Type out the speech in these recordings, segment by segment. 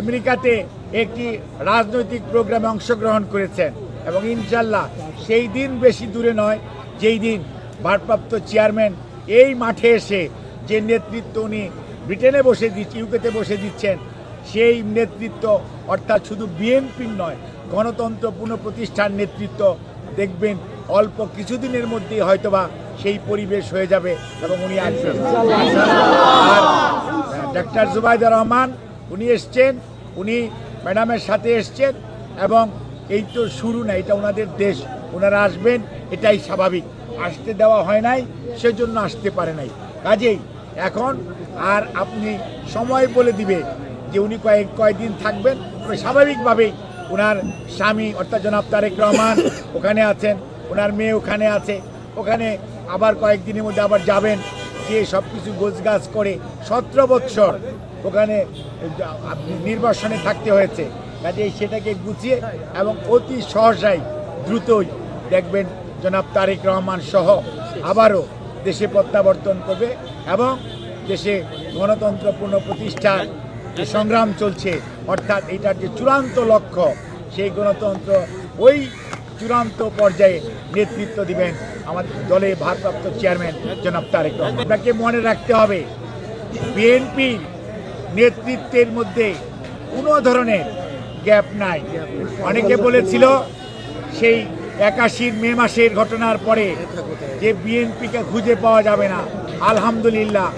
আমেরিকাতে একটি রাজনৈতিক প্রোগ্রামে অংশগ্রহণ করেছেন। এবং ইনশাল্লাহ সেই দিন বেশি দূরে নয়, যেই দিন ভারপ্রাপ্ত চেয়ারম্যান এই মাঠে এসে যে নেতৃত্ব উনি ব্রিটেনে বসে দিচ্ছে ইউকেতে বসে দিচ্ছেন, সেই নেতৃত্ব, অর্থাৎ শুধু বিএনপির নয়, গণতন্ত্র পুনঃপ্রতিষ্ঠার নেতৃত্ব দেখবেন অল্প কিছুদিনের মধ্যেই হয়তোবা সেই পরিবেশ হয়ে যাবে এবং উনি আসবেন। আর ডাক্তার রহমান উনি এসছেন, উনি ম্যাডামের সাথে এসছেন এবং এই তো শুরু না, এটা ওনাদের দেশ, ওনারা আসবেন, এটাই স্বাভাবিক। আসতে দেওয়া হয় নাই, সেজন্য আসতে পারে নাই। কাজেই এখন আর আপনি সময় বলে দিবে যে উনি কয়েক কয়েকদিন থাকবেন, তবে স্বাভাবিকভাবেই ওনার স্বামী, অর্থাৎ জনাব তারেক রহমান ওখানে আছেন, ওনার মেয়ে ওখানে আছে, ওখানে আবার কয়েকদিনের মধ্যে আবার যাবেন। গিয়ে সব কিছু গোছগাছ করে সতেরো বৎসর ওখানে নির্বাসনে থাকতে হয়েছে। কাজেই সেটাকে গুছিয়ে এবং অতি সহসাই দ্রুতই দেখবেন জনাব তারেক রহমান সহ আবারও দেশে প্রত্যাবর্তন করবে এবং দেশে গণতন্ত্রপূর্ণ প্রতিষ্ঠার যে সংগ্রাম চলছে, অর্থাৎ এটার যে চূড়ান্ত লক্ষ্য, সেই গণতন্ত্র ওই চূড়ান্ত পর্যায়ে নেতৃত্ব দিবেন আমাদের দলের ভারপ্রাপ্ত চেয়ারম্যান জনাব তারেক রহমান। আপনাকে মনে রাখতে হবে বিএনপির নেতৃত্বের মধ্যে কোনো ধরনের গ্যাপ নাই। অনেকে বলেছিল সেই একাশির মে মাসের ঘটনার পরে যে বিএনপিকে খুঁজে পাওয়া যাবে না। আলহামদুলিল্লাহ,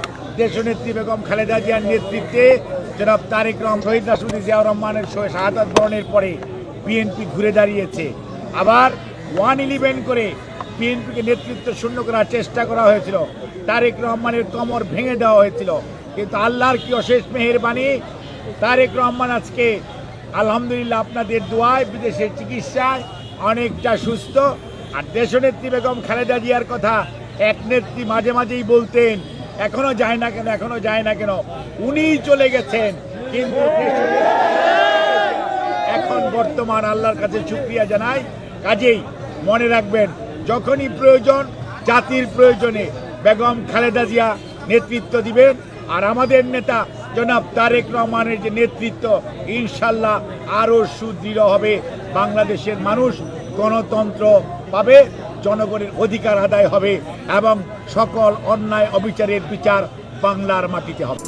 দেশনেত্রী বেগম খালেদা জিয়ার নেতৃত্বে জনাব তারেক রহমান, শহীদ রাসুদ্দি জিয়াউর রহমানের শাহাদ বরণের পরে বিএনপি ঘুরে দাঁড়িয়েছে। আবার ওয়ান ইলেভেন করে বিএনপিকে নেতৃত্ব শূন্য করার চেষ্টা করা হয়েছিল। তারেক রহমানের কমর ভেঙে দেওয়া হয়েছিল। কিন্তু আল্লাহর কি অশেষ মেহেরবানি? তারেক রহমান আজকে, আলহামদুলিল্লাহ আপনাদের দোয়ায় বিদেশের চিকিৎসায় অনেকটা সুস্থ। আর দেশনেত্রী বেগম খালেদা জিয়ার কথা এক নেত্রী মাঝে মাঝেই বলতেন, এখনও যায় না কেন, এখনও যায় না কেন? উনিই চলে গেছেন, কিন্তু এখন বর্তমান আল্লাহর কাছে শুক্রিয়া জানাই। কাজেই মনে রাখবেন যখনই প্রয়োজন, জাতির প্রয়োজনে বেগম খালেদা জিয়া নেতৃত্ব দিবেন। আর আমাদের নেতা জনাব তারেক রহমানের যে নেতৃত্ব, ইনশাল্লাহ আরও সুদৃঢ় হবে। বাংলাদেশের মানুষ গণতন্ত্র পাবে, জনগণের অধিকার আদায় হবে এবং সকল অন্যায় অবিচারের বিচার বাংলার মাটিতে হবে।